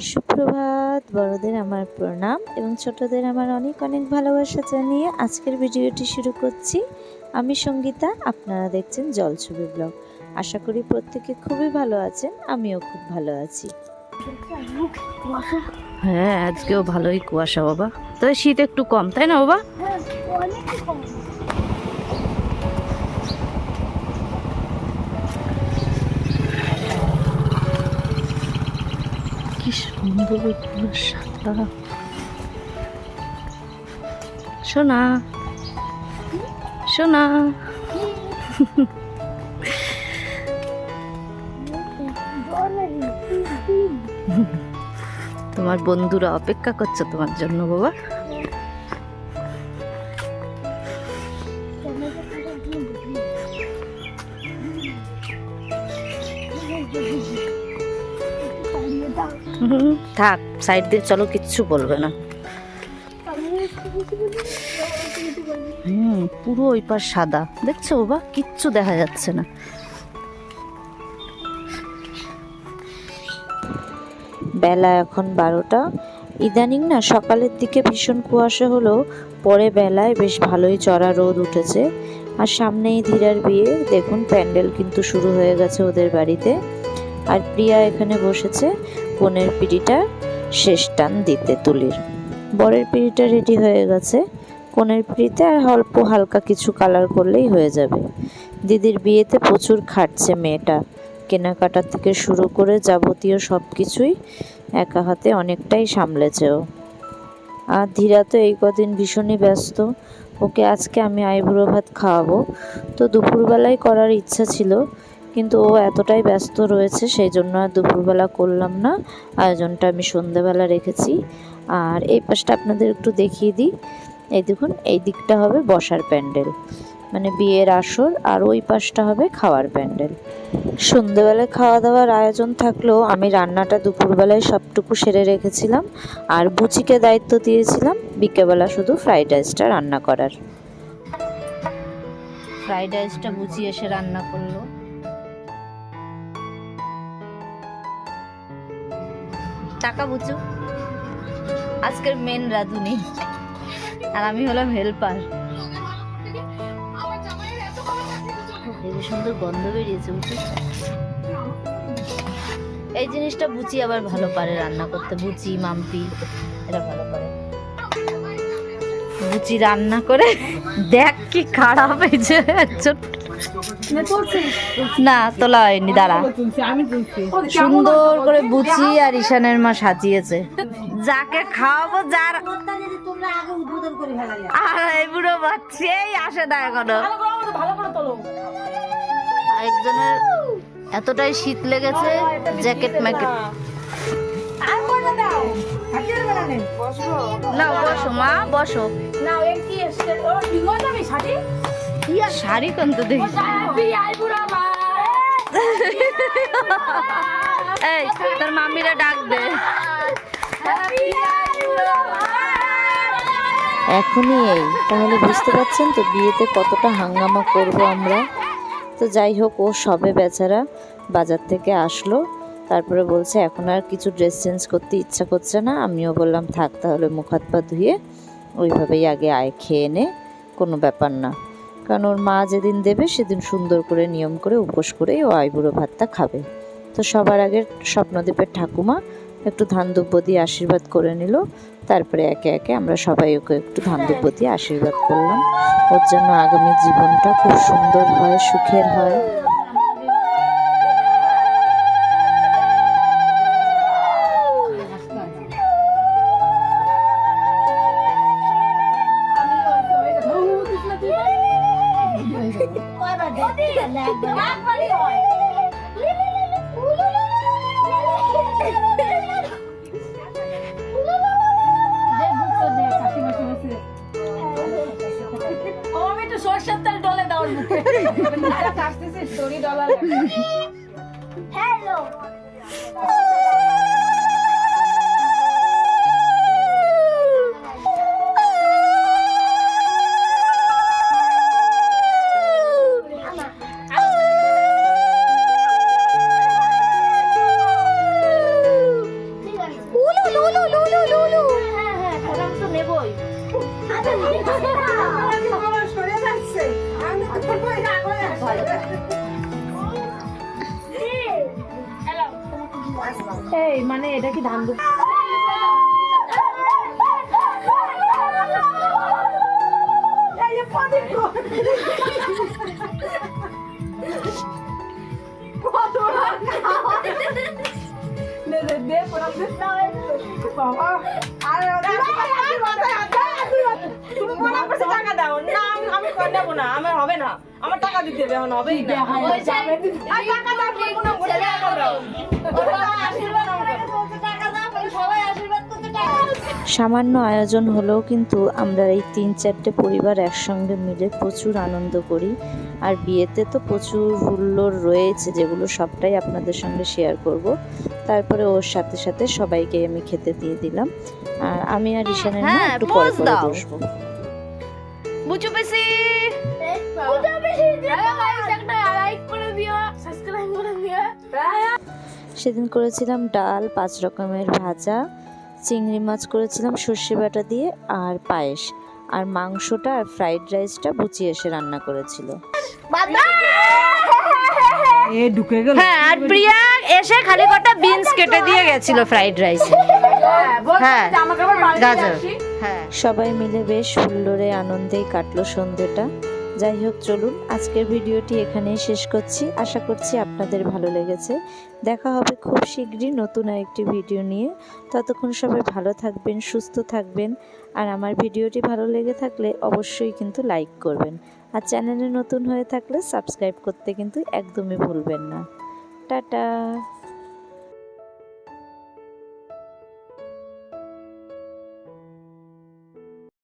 সুপ্রভাত বড়দের আমার প্রণাম এবং ছোটদের আমার অনেক অনেক ভালোবাসা জানিয়ে আজকের ভিডিওটি শুরু করছি। আমি সঙ্গীতা আপনারা দেখছেন জলছবি ব্লগ। আশা করি প্রত্যেকে খুবই ভালো আছেন আমিও খুব ভালো আছি। হ্যাঁ আজকেও ভালোই কুয়াশা বাবা। তবে শীত একটু কম তাই না বাবা? তোমার বন্ধুরা অপেক্ষা করছে তোমার জন্য বাবা। থাক সাইড দিয়ে চলো, কিচ্ছু বলবে না। হুম, পুরো ওই পার সাদা। দেখছ বাবা, কিচ্ছু দেখা যাচ্ছে না। বেলা এখন বারোটা। ইদানিং না সকালের দিকে ভীষণ কুয়াশা হলো, পরে বেলায় বেশ ভালোই চড়া রোদ উঠেছে। আর সামনেই ধীরার বিয়ে। দেখুন, প্যান্ডেল কিন্তু শুরু হয়ে গেছে ওদের বাড়িতে। আর প্রিয়া এখানে বসেছে। কনের পিড়িটা শেষ টান দিতে তুলির। বরের পিড়িটা রেডি হয়ে গেছে। কনের পিড়িতে আর অল্প হালকা কিছু কালার করলেই হয়ে যাবে। দিদির বিয়েতে প্রচুর খাটছে মেয়েটা। কেনাকাটা থেকে শুরু করে যাবতীয় সব কিছুই একা হাতে অনেকটাই সামলেছে ও। আর ধীরা তো এই কদিন ভীষণই ব্যস্ত। ওকে আজকে আমি আইবুড়ো ভাত খাওয়াবো। তো দুপুরবেলায় করার ইচ্ছা ছিল। কিন্তু ও এতটাই ব্যস্ত রয়েছে, সেই জন্য আর দুপুরবেলা করলাম না। আয়োজনটা আমি সন্ধেবেলা রেখেছি। আর এই পাশটা আপনাদের একটু দেখিয়ে দিই। এই দেখুন, এই দিকটা হবে বসার প্যান্ডেল। মানে বিয়ের আসর, আর ওই পাশটা হবে খাওয়ার প্যান্ডেল। সন্ধেবেলায় খাওয়া দাওয়ার আয়োজন থাকলেও আমি রান্নাটা দুপুরবেলায় সবটুকু সেরে রেখেছিলাম। আর বুচিকে দায়িত্ব দিয়েছিলাম বিকেবেলা শুধু ফ্রাইড রাইসটা রান্না করার। ফ্রাইড রাইসটা বুঝি এসে রান্না করল। টাকা বুঝু। আজকের মেন রাধুনি আর আমি হলাম হেল্পার সুন্দর গন্ধ বেরিয়েছে বুঝি এই জিনিসটা বুচি আবার ভালো পারে রান্না করতে। বুচি, মাম্পি, এরা ভালো পারে। বুচি রান্না করে, দেখ কি খারাপ হয়েছে একজন না, তোলা হয়নি, দাঁড়া। সুন্দর করে বুচি আর ঈশানের মা সাজিয়েছে। যাকে খাওয়াবো যার আর এই বুড়ো বাচ্চাই আসে না এখনও। একজনের এতটাই শীত লেগেছে, জ্যাকেট ম্যাকেট। না, বসো, মা, বসো। শাড়ি এই, তোর এখনই এই। তাহলে বুঝতে পারছেন তো বিয়েতে কতটা হাঙ্গামা করব আমরা? তো যাই হোক, ও সবে বেচারা বাজার থেকে আসলো। তারপরে বলছে, এখন আর কিছু ড্রেস চেঞ্জ করতে ইচ্ছা করছে না। আমিও বললাম, থাক তাহলে মুখ হাত পা ধুয়ে ওইভাবেই আগে আয় খেয়ে নে, কোনো ব্যাপার না। কারণ ওর মা যেদিন দেবে, সেদিন সুন্দর করে নিয়ম করে উপোস করে ও আইবুড়ো ভাতটা খাবে। তো সবার আগে স্বপ্নদ্বীপের ঠাকুমা একটু ধান দুব্য দিয়ে আশীর্বাদ করে নিল। তারপরে একে একে আমরা সবাই ওকে একটু ধান দুব্য দিয়ে আশীর্বাদ করলাম। ওর জন্য আগামী জীবনটা খুব সুন্দর হয়, সুখের হয়। ওর মুখে আসতেছে স্টোরি ডলার হ্যালো লুলু লুলু লুলু হ্যাঁ হ্যাঁ ওটা এই মানে এটা কি ধান দুপ তুমি মনে করছ টাকা দাও। না আমি আমি করে নেব না আমার হবে না। আমার টাকা দিতে হবে এখন হবেই না। আর টাকা দাও তুমি মনে করছ টাকা দাও। আশীর্বাদ আমাকে সামান্য আয়োজন হলেও কিন্তু আমরা এই তিন চারটে পরিবার একসঙ্গে মিলে প্রচুর আনন্দ করি। আর বিয়েতে তো প্রচুর হুল্লোড় রয়েছে যেগুলো সবটাই আপনাদের সঙ্গে শেয়ার করব। তারপরে ওর সাথে সাথে সবাইকে আমি খেতে দিয়ে দিলাম। আর আমি আর ঈশানের মা হ্যাঁ, একটু পরে pause পরে দাও। বসবো বুচু পেছি সেদিন করেছিলাম ডাল পাঁচ রকমের ভাজা চিংড়ি মাছ করেছিলাম সর্ষে বাটা দিয়ে আর পায়েস। আর মাংসটা আর ফ্রাইড রাইসটা বুচি এসে রান্না করেছিল। এ ঢুকে গেল। হ্যাঁ আর প্রিয়া এসে খালি কটা বিনস কেটে দিয়ে গেছিল ফ্রাইড রাইসে। হ্যাঁ আমাকে আবার বাড়ি গাজর। হ্যাঁ সবাই মিলে বেশ হুল্লোড়ে আনন্দেই কাটলো সন্ধ্যেটা যাই হোক, চলুন আজকের ভিডিওটি এখানেই শেষ করছি। আশা করছি আপনাদের ভালো লেগেছে। দেখা হবে খুব শীঘ্রই নতুন আরেকটি ভিডিও নিয়ে। ততক্ষণ সবাই ভালো থাকবেন, সুস্থ থাকবেন। আর আমার ভিডিওটি ভালো লেগে থাকলে অবশ্যই কিন্তু লাইক করবেন। আর চ্যানেলে নতুন হয়ে থাকলে সাবস্ক্রাইব করতে কিন্তু একদমই ভুলবেন না। টাটা!